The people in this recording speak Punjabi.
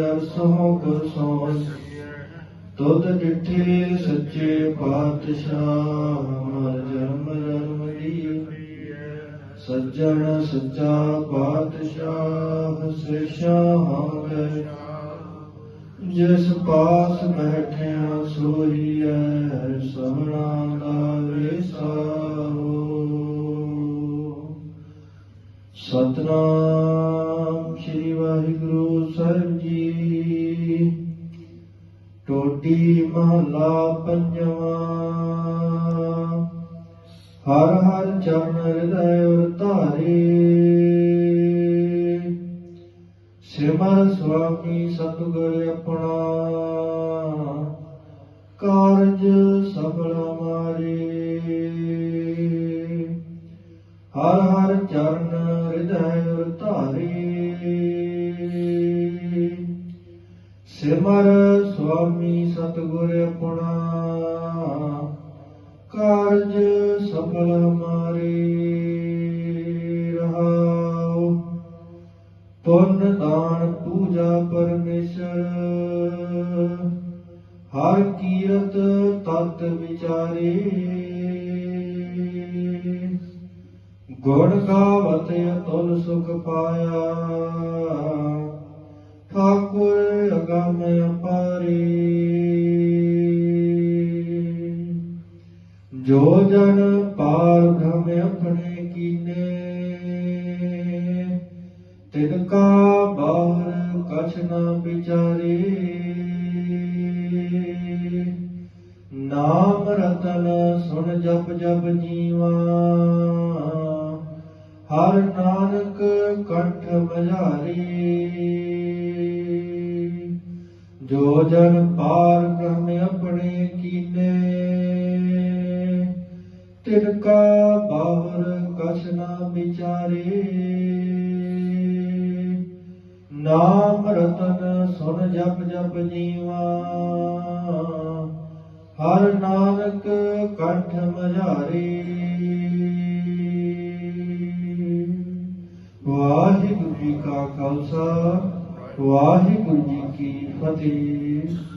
ਅਰਸੋਂ ਕੋ ਤੁਧ ਡਿਠੇ ਸੱਚੇ ਪਾਤਸ਼ਾਹ, ਮਰ ਜਨਮ ਜਨਮ ਦੀ ਸੱਜਣ ਸੱਚਾ ਪਾਤਸ਼ਾਹ ਸੇਸ਼ਾ ਹਮੇ ਜਿਸ ਪਾਸ ਬੈਠਿਆ ਸੋਈਐ ਸਭਨਾ ਦਾ ਵਿਸਾਰੋ ਸਤਨਾਮ ਟੋਟੀ ਮਹਲਾ ਪੰਜਵਾਂ। ਹਰ ਹਰ ਚਰਨ ਹਿਰਦੈ ਉਰ ਧਾਰੇ। ਸਿਮਰ ਸੁਆਮੀ ਸਤਿਗੁਰ ਆਪਣਾ। ਕਾਰਜ ਸਫਲ ਮਾਰੇ। ਹਰ ਹਰ ਚਰਨ ਹਿਰਦੈ ਉਰ ਧਾਰੇ। ਸਿਮਰ ਸੁਆਮੀ ਸਤਿਗੁਰ ਆਪਣਾ, ਕਾਰਜ ਸਫਲ ਮਾਰੇ ਰਹਾਉ। ਪੁੰਨ ਦਾਨ ਪੂਜਾ ਪਰਮੇਸ਼ਰ, ਹਰ ਕੀਰਤ ਤਤ ਵਿਚਾਰੇ। ਗੁਣ ਗਾਵਤ ਅਤੁਲ ਸੁਖ ਪਾਇਆ, ਠਾਕੁਰ ਅਗਮ ਅਪਾਰੇ। ਜੋ ਜਨ ਪਾਰ ਭ੍ਰਮ ਆਪਣੇ ਕੀਨੇ, ਤਿਨ ਕਾ ਬਾਹਰ ਕਛ ਨਾ ਵਿਚਾਰੇ। ਨਾਮ ਰਤਨ ਸੁਣ ਜਪ ਜਪ ਜੀਵਾ, ਹਰ ਨਾਨਕ ਕੰਠ ਬਜਾਰੇ ਜੋ ਜਨ ਪਾਰ ਬ੍ਰਹਮ ਆਪਣੇ ਕੀਨੇ, ਤਿਨ ਕਾ ਬਾਹਰ ਕਛ ਨਾ ਵਿਚਾਰੇ। ਨਾਮ ਰਤਨ ਸੁਨ ਜਪ ਜਪ ਜੀਵਾ, ਹਰ ਨਾਨਕ ਕੰਠ ਮਝਾਰੇ। ਵਾਹਿਗੁਰੂ ਜੀ ਕਾ ਖਾਲਸਾ, ਵਾਹਿਗੁਰੂ ਜੀ की फतेह